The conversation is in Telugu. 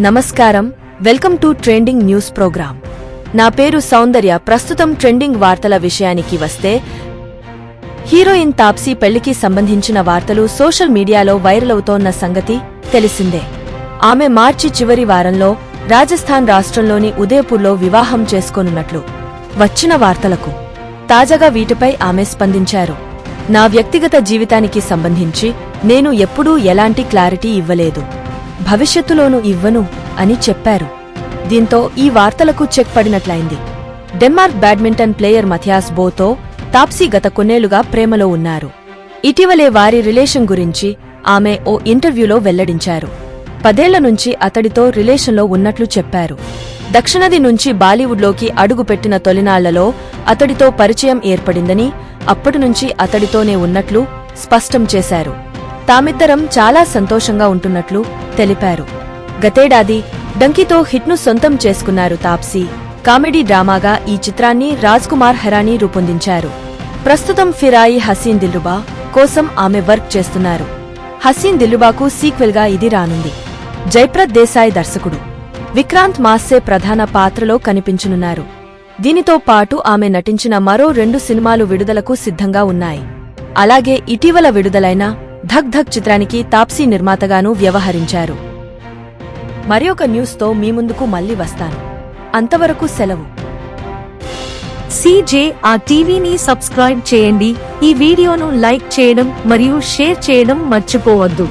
నమస్కారం. Welcome to trending news programme. నా పేరు సౌందర్య. ప్రస్తుతం ట్రెండింగ్ వార్తల విషయానికి వస్తే హీరోయిన్ తాప్సీ పెళ్ళికి సంబంధించిన వార్తలు సోషల్ మీడియాలో వైరల్ అవుతోన్న సంగతి తెలిసిందే. ఆమె మార్చి చివరి వారంలో రాజస్థాన్ రాష్ట్రంలోని ఉదయపూర్లో వివాహం చేసుకోనున్నట్లు వచ్చిన వార్తలకు తాజాగా వీటిపై ఆమె స్పందించారు. నా వ్యక్తిగత జీవితానికి సంబంధించి నేను ఎప్పుడూ ఎలాంటి క్లారిటీ ఇవ్వలేదు. భవిష్యత్తులోనూ ఇవ్వను అని చెప్పారు. దీంతో ఈ వార్తలకు చెక్ పడినట్లయింది. డెన్మార్క్ బ్యాడ్మింటన్ ప్లేయర్ మథియాస్ బోతో తాప్సీ గత కొన్నేళ్ళుగా ప్రేమలో ఉన్నారు. ఇటీవలే వారి రిలేషన్ గురించి ఆమె ఓ ఇంటర్వ్యూలో వెల్లడించారు. పదేళ్ళ నుంచి అతడితో రిలేషన్లో ఉన్నట్లు చెప్పారు. దక్షిణది నుంచి బాలీవుడ్లోకి అడుగుపెట్టిన తొలినాళ్ళలో అతడితో పరిచయం ఏర్పడిందని అప్పటినుంచి అతడితోనే ఉన్నట్లు స్పష్టం చేశారు. తామిద్దరం చాలా సంతోషంగా ఉంటున్నట్లు తెలిపారు. గతేడాది డంకీతో హిట్ను సొంతం చేసుకున్నారు తాప్సీ. కామెడీ డ్రామాగా ఈ చిత్రాన్ని రాజ్ కుమార్ హెరాని రూపొందించారు. ప్రస్తుతం ఫిరాయి హసీన్ దిల్రుబా కోసం ఆమె వర్క్ చేస్తున్నారు. హసీన్ దిల్రుబాకు సీక్వెల్గా ఇది రానుంది. జైప్రద్ దేశాయ్ దర్శకుడు. విక్రాంత్ మాస్సే ప్రధాన పాత్రలో కనిపించనున్నారు. దీనితో పాటు ఆమె నటించిన మరో రెండు సినిమాలు విడుదలకు సిద్ధంగా ఉన్నాయి. అలాగే ఇటీవల విడుదలైన ధక్ ధక్ చిత్రానికి తాప్సీ నిర్మాతగానూ వ్యవహరించారు. మరి ఒక న్యూస్తో మీ ముందుకు మళ్ళీ వస్తాను. అంతవరకు సెలవు. సీజే ఆ టీవీని సబ్స్క్రైబ్ చేయండి. ఈ వీడియోను లైక్ చేయడం మరియు షేర్ చేయడం మర్చిపోవద్దు.